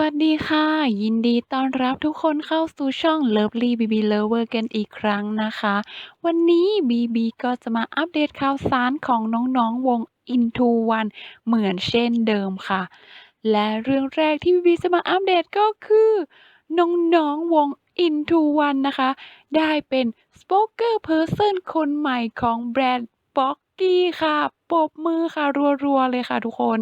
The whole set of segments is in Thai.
วัสดีค่ะ ยินดีต้อนรับทุกคนเข้าสู่ช่อง Lovely BB Lover กันอีกครั้งนะคะ วันนี้ BB ก็จะมาอัปเดตข่าวสารของน้องๆวง Into One เหมือนเช่นเดิมค่ะ และเรื่องแรกที่ BB จะมาอัปเดตก็คือ น้องๆวง Into One นะคะ ได้เป็น Spokesperson คนใหม่ของแบรนด์ ดีค่ะ ปรบมือค่ะ รัวๆ เลยค่ะทุกคน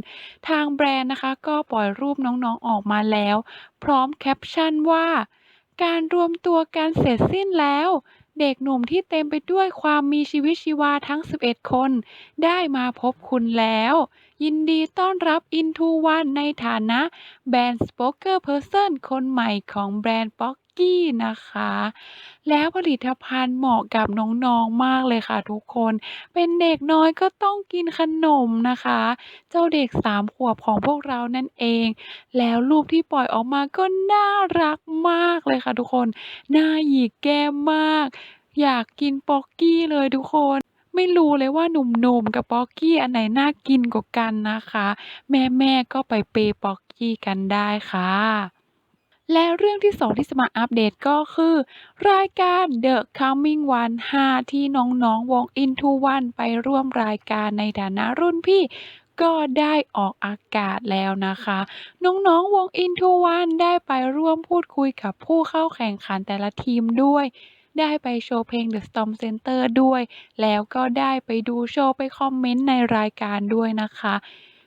ทางแบรนด์นะคะ ก็ปล่อยรูปน้องๆออกมาแล้ว พร้อมแคปชั่นว่า การรวมตัวกันเสร็จสิ้นแล้ว เด็กหนุ่มที่เต็มไปด้วยความมีชีวิตชีวาทั้ง 11 คน ได้มาพบคุณแล้ว ยินดีต้อนรับ Into One ในฐานะแบรนด์ Spokesperson คนใหม่ของแบรนด์ Pocky นะคะ แล้วผลิตภัณฑ์เหมาะกับน้อง ๆ มากเลยค่ะทุกคน เป็นเด็กน้อยก็ต้องกินขนมนะคะ เจ้าเด็ก 3 ขวบของพวกเรานั่นเอง แล้วรูปที่ปล่อยออกมาก็น่ารักมากเลยค่ะทุกคนน้าหยิกแก้มมาก อยากกิน Pocky เลยทุกคน ไม่รู้เลยว่าหนุ่มๆ กับ Pocky อันไหนน่ากินกว่ากันนะคะ แม่ๆ ก็ไปเปย์ Pocky กันได้ค่ะ และเรื่องที่2ที่จะมาอัปเดตก็คือ รายการ The Coming One 5 ที่น้องๆวง Into One ไปร่วมรายการในฐานะรุ่นพี่ก็ได้ออกอากาศแล้วนะคะ น้องๆวง Into One ได้ไปร่วมพูดคุยกับผู้เข้าแข่งขันแต่ละทีมด้วยได้ไปโชว์เพลง The Storm Center ด้วย แล้วก็ได้ไปดูโชว์ไปคอมเมนต์ในรายการด้วยนะคะ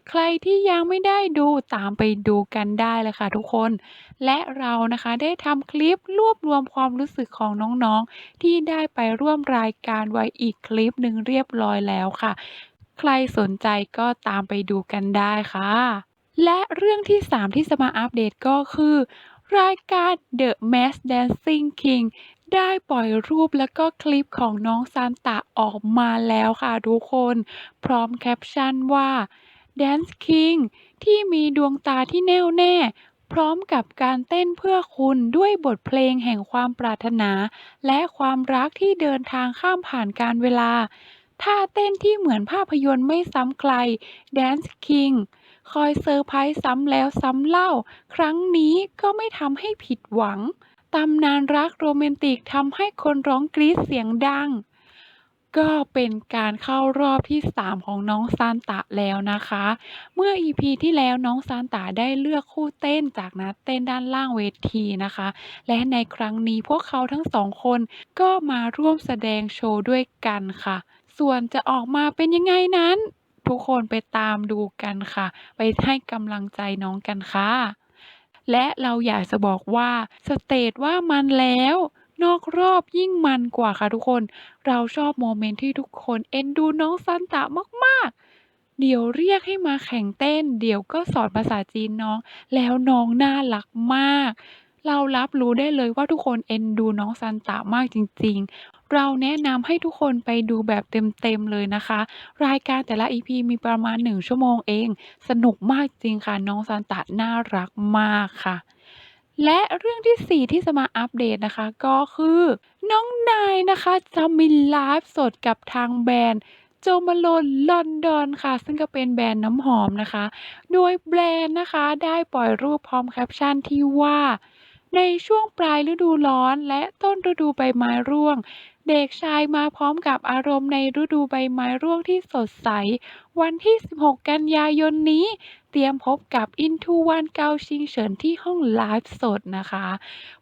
ใครที่ยังไม่ได้ดูตามไปดูกันได้เลยค่ะทุกคน และเรานะคะได้ทำคลิปรวบรวมความรู้สึกของน้องๆ ที่ได้ไปร่วมรายการไว้อีกคลิปหนึ่งเรียบร้อยแล้วค่ะ ใครสนใจก็ตามไปดูกันได้ค่ะ และเรื่องที่ 3 ที่จะมาอัปเดตก็คือ รายการ The Masked Dancing King ได้ปล่อยรูปแล้วก็คลิปของน้องซานตะออกมาแล้วค่ะทุกคน พร้อมแคปชั่นว่า Dance King ที่มีดวงตาที่แน่วแน่ พร้อมกับการเต้นเพื่อคุณด้วยบทเพลงแห่งความปรารถนา และความรักที่เดินทางข้ามผ่านกาลเวลา ท่าเต้นที่เหมือนภาพยนตร์ไม่ซ้ำใคร Dance King คอยเซอร์ไพรส์ซ้ำแล้วซ้ำเล่า ครั้งนี้ก็ไม่ทำให้ผิดหวัง ตำนานรักโรแมนติกทำให้คนร้องกรี๊ดเสียงดัง ก็เป็นการเข้ารอบที่ 3 ของน้องซานตะแล้วนะคะ เมื่อ EP ที่แล้วน้องซานตะได้เลือกคู่เต้นจากนักเต้นด้านล่างเวทีนะคะ และในครั้งนี้พวกเขาทั้ง2คนก็มาร่วมแสดงโชว์ด้วยกันค่ะ ส่วนจะออกมาเป็นยังไงนั้น ทุกคนไปตามดูกันค่ะ ไปให้กำลังใจน้องกันค่ะ และเราอยากจะบอกว่าสเตจว่ามันแล้ว นอกรอบยิ่งมันกว่าค่ะทุกคน เราชอบโมเมนต์ที่ทุกคนเอ็นดูน้องซานตะมากๆ เดี๋ยวเรียกให้มาแข่งเต้น เดี๋ยวก็สอนภาษาจีนน้อง แล้วน้องน่ารักมาก เรารับรู้ได้เลยว่าทุกคนเอ็นดูน้องซานตะมากจริง ๆ เราแนะนำให้ทุกคนไปดูแบบเต็มๆเลยนะคะ รายการแต่ละ EP มีประมาณ 1 ชั่วโมงเอง สนุกมากจริงค่ะ น้องซานตะน่ารักมากค่ะ และเรื่องที่ 4 ที่จะมาอัปเดตนะคะ ก็คือน้องนายนะคะจะมีไลฟ์สดกับทางแบรนด์ Jo Malone London ค่ะ ซึ่งก็เป็นแบรนด์น้ำหอมนะคะ โดยแบรนด์นะคะได้ปล่อยรูปพร้อมแคปชั่นที่ว่า ในช่วงปลายฤดูร้อนและต้นฤดูใบไม้ร่วง เด็กชายมาพร้อมกับอารมณ์ในฤดูใบไม้ร่วงที่สดใส วันที่ 16 กันยายนนี้ เตรียมพบกับ Into One เกาชิงเฉินที่ห้องไลฟ์สดนะคะ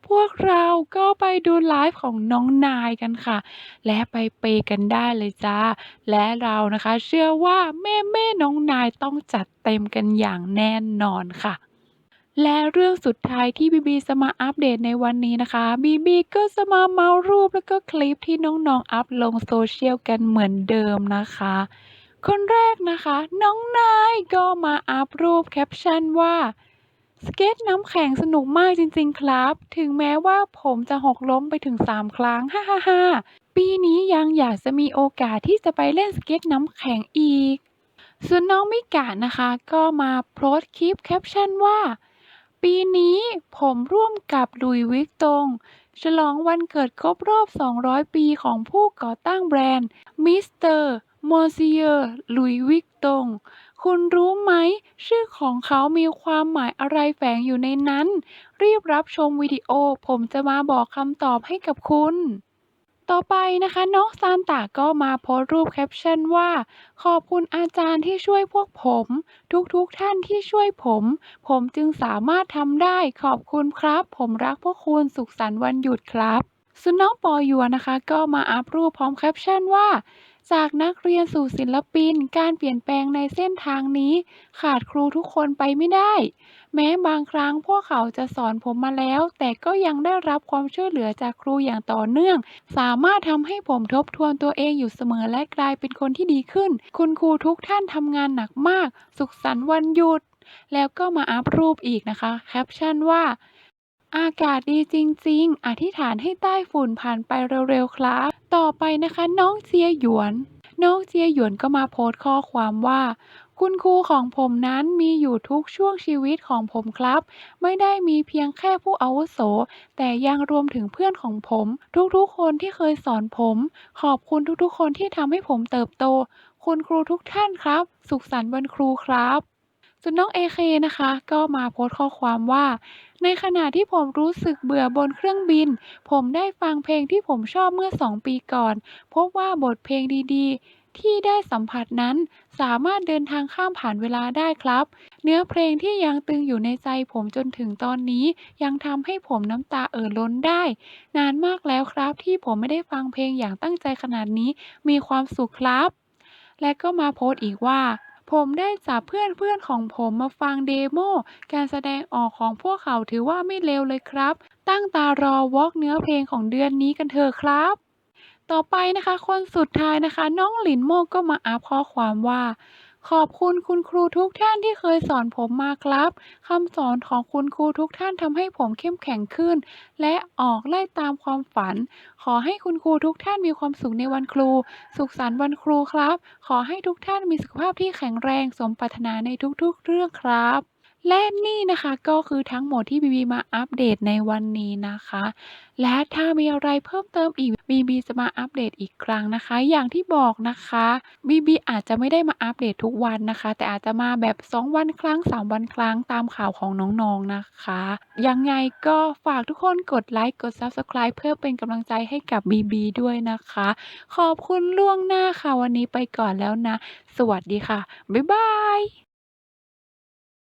พวกเราก็ไปดูไลฟ์ของน้องนายกันค่ะ และไปเปย์กันได้เลยจ้า และเรานะคะเชื่อว่าแม่ๆน้องนายต้องจัดเต็มกันอย่างแน่นอนค่ะและเรื่องสุดท้ายที่ BB จะมาอัปเดตในวันนี้นะคะ BB ก็จะมาเมารูปแล้วก็คลิปที่น้องๆอัปลงโซเชียลกันเหมือนเดิมนะคะ คนแรกนะคะ น้องนายก็มาอัปรูปแคปชั่นว่า สเก็ตน้ำแข็งสนุกมากจริงๆครับ ถึงแม้ว่าผมจะหกล้มไปถึง 3 ครั้ง ฮ่าฮ่าฮ่าปีนี้ยังอยากจะมีโอกาสที่จะไปเล่นสเก็ตน้ำแข็งอีก ส่วนน้องมิกะนะคะ ก็มาโพสต์คลิปแคปชั่นว่า ปีนี้ผมร่วมกับลุยวิกตงฉลองวันเกิดครบรอบ 200 ปีของผู้ก่อตั้งแบรนด์มิสเตอร์ มอ s เ i อร์ลุยวิกตง คุณรู้ไหม ชื่อของเขามีความหมายอะไรแฝงอยู่ในนั้น รีบรับชมวิดีโอ ผมจะมาบอกคำตอบให้กับคุณ ต่อไปนะคะน้องซานตาก็มาโพสรูปแคปชั่นว่า ขอบคุณอาจารย์ที่ช่วยพวกผม ทุกๆท่านที่ช่วยผม ผมจึงสามารถทำได้ขอบคุณครับ ผมรักพวกคุณสุขสันต์วันหยุดครับส่วนน้องปอยัวนะคะ ก็มาอัปรูปพร้อมแคปชั่นว่า จากนักเรียนสู่ศิลปิน การเปลี่ยนแปลงในเส้นทางนี้ ขาดครูทุกคนไปไม่ได้ แม้บางครั้งพวกเขาจะสอนผมมาแล้ว แต่ก็ยังได้รับความช่วยเหลือจากครูอย่างต่อเนื่อง สามารถทำให้ผมทบทวนตัวเองอยู่เสมอและกลายเป็นคนที่ดีขึ้น คุณครูทุกท่านทำงานหนักมาก สุขสันต์วันหยุด แล้วก็มาอัปรูปอีกนะคะแคปชั่นว่าอากาศดีจริง ๆ อธิษฐานให้ใต้ฝุ่นผ่านไปเร็ว ๆ ครับ ต่อไปนะคะ น้องเจียหยวน น้องเจียหยวนก็มาโพสต์ข้อความว่า คุณครูของผมนั้นมีอยู่ทุกช่วงชีวิตของผมครับ ไม่ได้มีเพียงแค่ผู้อาวุโส แต่ยังรวมถึงเพื่อนของผม ทุกๆ คนที่เคยสอนผม ขอบคุณทุกๆ คนที่ทำให้ผมเติบโต คุณครูทุกท่านครับ สุขสันต์วันครูครับ ส่วนน้องเอเคนะคะ ก็มาโพสต์ข้อความว่า ในขณะที่ผมรู้สึกเบื่อบนเครื่องบิน ผมได้ฟังเพลงที่ผมชอบเมื่อ 2 ปีก่อน พบว่าบทเพลงดีๆ ที่ได้สัมผัสนั้น สามารถเดินทางข้ามผ่านเวลาได้ครับ เนื้อเพลงที่ยังตึงอยู่ในใจผมจนถึงตอนนี้ ยังทำให้ผมน้ำตาเอ่อล้นได้ นานมากแล้วครับที่ผมไม่ได้ฟังเพลงอย่างตั้งใจขนาดนี้มีความสุขครับ และก็มาโพสต์อีกว่า ผมได้จับเพื่อนเพื่อนของผมมาฟังเดโม การแสดงออกของพวกเขาถือว่าไม่เลวเลยครับ ตั้งตารอวอล์กเนื้อเพลงของเดือนนี้กันเถอะครับ ต่อไปนะคะ คนสุดท้ายนะคะ น้องหลินโมก็มาอัพข้อความว่า ขอบคุณคุณครูทุกท่านที่เคยสอนผมมาครับคำสอนของคุณครูทุกท่านทำให้ผมเข้มแข็งขึ้น และออกไล่ตามความฝัน ขอให้คุณครูทุกท่านมีความสุขในวันครู สุขสันต์วันครูครับ ขอให้ทุกท่านมีสุขภาพที่แข็งแรงสมปรารถนาในทุกๆเรื่องครับ และนี่นะคะก็คือทั้งหมดที่บีบีมาอัปเดตในวันนี้นะคะ และถ้ามีอะไรเพิ่มเติมอีกบีบีจะมาอัปเดตอีกครั้งนะคะ อย่างที่บอกนะคะบีบีอาจจะไม่ได้มาอัปเดตทุกวันนะคะ แต่อาจจะมาแบบ 2 วันครั้ง 3 วันครั้งตามข่าวของน้องๆนะคะ ยังไงก็ฝากทุกคนกดไลค์กด Subscribe เพื่อเป็นกำลังใจให้กับบีบีด้วยนะคะ ขอบคุณล่วงหน้าค่ะวันนี้ไปก่อนแล้วนะ สวัสดีค่ะบ๊ายบาย